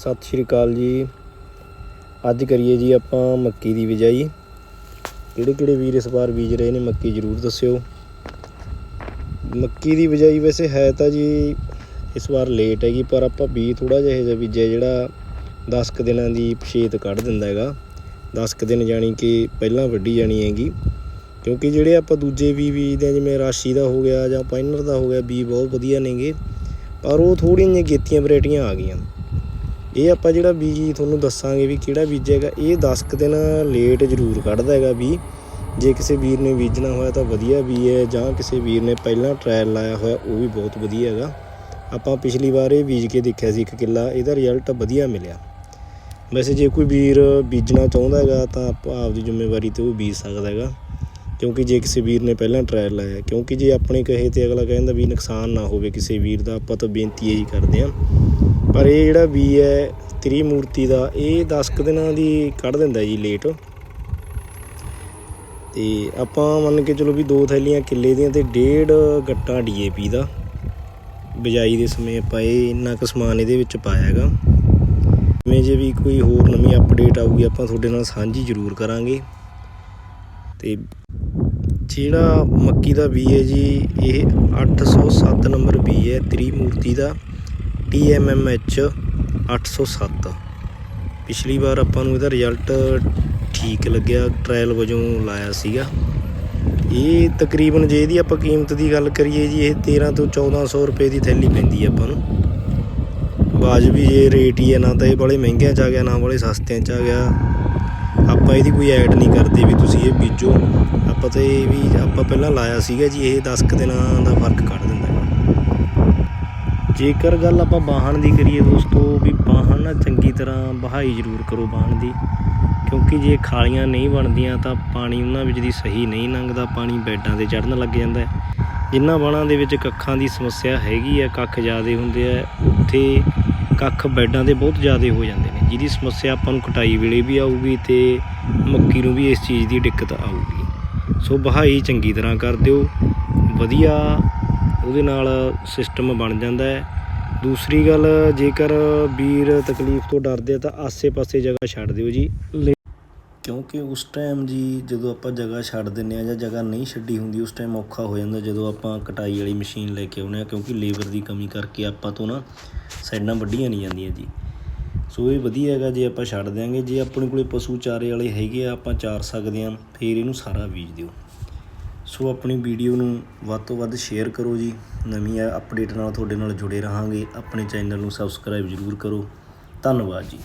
ਸਤਿ ਸ਼੍ਰੀ ਅਕਾਲ ਜੀ। ਅੱਜ ਕਰੀਏ ਜੀ ਆਪਾਂ ਮੱਕੀ ਦੀ ਬਿਜਾਈ। ਕਿਹੜੇ ਕਿਹੜੇ ਵੀਰ ਇਸ ਵਾਰ ਬੀਜ ਰਹੇ ਨੇ ਮੱਕੀ ਜ਼ਰੂਰ ਦੱਸਿਓ। ਮੱਕੀ ਦੀ ਬਿਜਾਈ ਵੈਸੇ ਹੈ ਤਾਂ ਜੀ ਇਸ ਵਾਰ ਲੇਟ ਹੈਗੀ, ਪਰ ਆਪਾਂ ਬੀ ਥੋੜਾ ਜਿਹਾ ਇਹੋ ਜਿਹਾ ਬੀਜਿਆ ਜਿਹੜਾ 10 ਕੁ ਦਿਨਾਂ ਦੀ ਪਛੇਤ ਕੱਢ ਦਿੰਦਾ ਹੈਗਾ। 10 ਕੁ ਦਿਨ ਜਾਣੀ ਕਿ ਪਹਿਲਾਂ ਵੱਢੀ ਜਾਣੀ ਹੈਗੀ। ਕਿਉਂਕਿ ਜਿਹੜੇ ਆਪਾਂ ਦੂਜੇ ਵੀ ਬੀਜਦੇ ਹਾਂ, ਜਿਵੇਂ ਰਾਸ਼ੀ ਦਾ ਹੋ ਗਿਆ ਜਾਂ ਪਾਈਨਰ ਦਾ ਹੋ ਗਿਆ ਬੀ ਬਹੁਤ ਵਧੀਆ ਨੇਗੇ। ਪਰ ਉਹ ਥੋੜ੍ਹੀਆਂ ਜਿਹੀਆਂ ਗੇਤੀਆਂ ਵੈਰਾਈਟੀਆਂ ਆ ਗਈਆਂ। ਇਹ ਆਪਾਂ ਜਿਹੜਾ ਬੀਜ ਤੁਹਾਨੂੰ ਦੱਸਾਂਗੇ ਵੀ ਕਿਹੜਾ ਬੀਜ ਹੈਗਾ, ਇਹ 10 ਕੁ ਦਿਨ ਲੇਟ ਜ਼ਰੂਰ ਕੱਢਦਾ ਹੈਗਾ ਬੀ ਜੇ ਕਿਸੇ ਵੀਰ ਨੇ ਬੀਜਣਾ ਹੋਇਆ ਤਾਂ ਵਧੀਆ ਬੀ ਹੈ, ਜਾਂ ਕਿਸੇ ਵੀਰ ਨੇ ਪਹਿਲਾਂ ਟ੍ਰਾਇਲ ਲਾਇਆ ਹੋਇਆ, ਉਹ ਵੀ ਬਹੁਤ ਵਧੀਆ ਹੈਗਾ। ਆਪਾਂ ਪਿਛਲੀ ਵਾਰ ਇਹ ਬੀਜ ਕੇ ਦੇਖਿਆ ਸੀ ਇੱਕ ਕਿੱਲਾ, ਇਹਦਾ ਰਿਜ਼ਲਟ ਵਧੀਆ ਮਿਲਿਆ। ਵੈਸੇ ਜੇ ਕੋਈ ਵੀਰ ਬੀਜਣਾ ਚਾਹੁੰਦਾ ਹੈਗਾ ਤਾਂ ਆਪਾਂ ਆਪਦੀ ਜ਼ਿੰਮੇਵਾਰੀ ਤੇ ਉਹ ਬੀਜ ਸਕਦਾ ਹੈਗਾ। ਕਿਉਂਕਿ ਜੇ ਕਿਸੇ ਵੀਰ ਨੇ ਪਹਿਲਾਂ ਟ੍ਰਾਇਲ ਲਾਇਆ ਕਿਉਂਕਿ ਜੇ ਆਪਣੇ ਕਹੇ ਤੇ ਅਗਲਾ ਕਹਿੰਦਾ ਵੀ ਨੁਕਸਾਨ ਨਾ ਹੋਵੇ ਕਿਸੇ ਵੀਰ ਦਾ, ਆਪਾਂ ਤਾਂ ਬੇਨਤੀ ਇਹੀ ਕਰਦੇ ਹਾਂ। ਪਰ ਇਹ ਜਿਹੜਾ ਵੀ ਹੈ ਤ੍ਰੀ ਮੂਰਤੀ ਦਾ, ਇਹ 10 ਕੁ ਦਿਨਾਂ ਦੀ ਕੱਢ ਦਿੰਦਾ ਜੀ ਲੇਟ ਤੇ ਆਪਾਂ ਮੰਨ ਕੇ ਚਲੋ ਵੀ ਦੋ ਥੈਲੀਆਂ ਕਿੱਲੇ ਦੀਆਂ ਤੇ ਡੇਢ ਗੱਟਾ ਡੀਏਪੀ ਦਾ। ਬਿਜਾਈ ਦੇ ਸਮੇਂ ਆਪਾਂ ਇਹ ਇੰਨਾ ਕੁ ਸਮਾਨ ਇਹਦੇ ਵਿੱਚ ਪਾਇਆ ਹੈਗਾ। ਜਿਵੇਂ ਜੇ ਵੀ ਕੋਈ ਹੋਰ ਨਵੀਂ ਅਪਡੇਟ ਆਊਗੀ, ਆਪਾਂ ਤੁਹਾਡੇ ਨਾਲ ਸਾਂਝੀ ਜ਼ਰੂਰ ਕਰਾਂਗੇ। ਤੇ ਜਿਹੜਾ ਮੱਕੀ ਦਾ ਬੀ ਹੈ ਜੀ, ਇਹ 807 ਨੰਬਰ ਬੀ ਹੈ ਤ੍ਰੀ ਮੂਰਤੀ ਦਾ TMMH 807 ਪਿਛਲੀ ਵਾਰ ਆਪਾਂ ਨੂੰ ਇਹਦਾ ਰਿਜ਼ਲਟ ਠੀਕ ਲੱਗਿਆ, ਟ੍ਰਾਇਲ ਵਜੋਂ ਲਾਇਆ ਸੀਗਾ। ਇਹ ਤਕਰੀਬਨ ਜੇ ਇਹਦੀ ਆਪਾਂ ਕੀਮਤ ਦੀ ਗੱਲ ਕਰੀਏ ਜੀ, ਇਹ 13 ਤੋਂ 1400 ਰੁਪਏ ਦੀ ਥੈਲੀ ਪੈਂਦੀ ਹੈ ਆਪਾਂ ਨੂੰ। ਵਾਜਬੀ ਜੇ ਰੇਟ ਹੀ ਹੈ ਨਾ, ਤਾਂ ਇਹ ਬੜੇ ਮਹਿੰਗਿਆਂ ਚ ਆ ਗਿਆ, ਨਾ ਬੜੇ ਸਸਤਿਆਂ ਚ ਆ ਗਿਆ। ਆਪਾਂ ਇਹਦੀ ਕੋਈ ਐਡ ਨਹੀਂ ਕਰਦੇ ਵੀ ਤੁਸੀਂ ਇਹ ਬੀਜੋ। ਆਪਾਂ ਤਾਂ ਇਹ ਵੀ ਆਪਾਂ ਪਹਿਲਾਂ ਲਾਇਆ ਸੀਗਾ ਜੀ, ਇਹ 10 ਕੁ ਦਿਨਾਂ ਦਾ ਫ਼ਰਕ ਕੱਢ ਦਿੰਦਾ ਜੇਕਰ ਗੱਲ ਆਪਾਂ ਬਾਹਣ ਦੀ ਕਰੀਏ ਦੋਸਤੋ, ਵੀ ਬਾਹਣ ਨਾ ਚੰਗੀ ਤਰ੍ਹਾਂ ਬਹਾਈ ਜ਼ਰੂਰ ਕਰੋ ਬਾਹਣ ਦੀ। ਕਿਉਂਕਿ ਜੇ ਖਾਲੀਆਂ ਨਹੀਂ ਬਣਦੀਆਂ ਤਾਂ ਪਾਣੀ ਉਹਨਾਂ ਵਿੱਚ ਦੀ ਸਹੀ ਨਹੀਂ ਲੰਘਦਾ, ਪਾਣੀ ਬੈਡਾਂ ਤੇ ਚੜਨ ਲੱਗ ਜਾਂਦਾ ਜਿਨ੍ਹਾਂ ਬਾਣਾਂ ਦੇ ਵਿੱਚ ਕੱਖਾਂ ਦੀ ਸਮੱਸਿਆ ਹੈਗੀ ਹੈ, ਕੱਖ ਜ਼ਿਆਦੇ ਹੁੰਦੇ ਆ, ਉੱਥੇ ਕੱਖ ਬੈਡਾਂ ਦੇ ਬਹੁਤ ਜ਼ਿਆਦਾ ਹੋ ਜਾਂਦੇ ਨੇ, ਜਿਹਦੀ ਸਮੱਸਿਆ ਆਪਾਂ ਨੂੰ ਕਟਾਈ ਵੇਲੇ ਵੀ ਆਊਗੀ ਤੇ ਮੱਕੀ ਨੂੰ ਵੀ ਇਸ ਚੀਜ਼ ਦੀ ਦਿੱਕਤ ਆਊਗੀ। ਸੋ ਬਹਾਈ ਚੰਗੀ ਤਰ੍ਹਾਂ ਕਰ ਦਿਓ, ਵਧੀਆ ਉਹਦੇ ਨਾਲ ਸਿਸਟਮ ਬਣ ਜਾਂਦਾ ਹੈ। ਦੂਸਰੀ ਗੱਲ, ਜੇਕਰ ਵੀਰ ਤਕਲੀਫ ਤੋਂ ਡਰਦੇ ਆ ਤਾਂ ਆਸੇ-ਪਾਸੇ ਜਗ੍ਹਾ ਛੱਡ ਦਿਓ ਜੀ। ਕਿਉਂਕਿ ਉਸ ਟਾਈਮ ਜੀ ਜਦੋਂ ਆਪਾਂ ਜਗ੍ਹਾ ਛੱਡ ਦਿੰਦੇ ਆ ਜਾਂ ਜਗ੍ਹਾ ਨਹੀਂ ਛੱਡੀ ਹੁੰਦੀ, ਉਸ ਟਾਈਮ ਔਖਾ ਹੋ ਜਾਂਦਾ ਜਦੋਂ ਆਪਾਂ ਕਟਾਈ ਵਾਲੀ ਮਸ਼ੀਨ ਲੈ ਕੇ ਆਉਨੇ ਆ ਕਿਉਂਕਿ ਲੇਬਰ ਦੀ ਕਮੀ ਕਰਕੇ ਆਪਾਂ ਤੋਂ ਨਾ ਸਾਈਡਾਂ ਵੱਡੀਆਂ ਨਹੀਂ ਜਾਂਦੀਆਂ ਜੀ। ਸੋ ਇਹ ਵਧੀਆ ਹੈਗਾ, ਜੇ ਆਪਾਂ ਛੱਡ ਦਿਆਂਗੇ, ਜੇ ਆਪਣੇ ਕੋਲੇ ਪਸ਼ੂ ਚਾਰੇ ਵਾਲੇ ਹੈਗੇ ਆ, ਆਪਾਂ ਚਾਰ ਸਕਦੇ ਆ ਫਿਰ ਇਹਨੂੰ ਸਾਰਾ ਬੀਜ ਦਿਓ। ਸੋ ਆਪਣੀ ਵੀਡੀਓ ਨੂੰ ਵੱਧ ਤੋਂ ਵੱਧ ਸ਼ੇਅਰ ਕਰੋ ਜੀ, ਨਵੀਂ ਅਪਡੇਟ ਨਾਲ ਤੁਹਾਡੇ ਨਾਲ ਜੁੜੇ ਰਹਾਂਗੇ, ਆਪਣੇ ਚੈਨਲ ਨੂੰ ਸਬਸਕ੍ਰਾਈਬ ਜ਼ਰੂਰ ਕਰੋ। ਧੰਨਵਾਦ ਜੀ।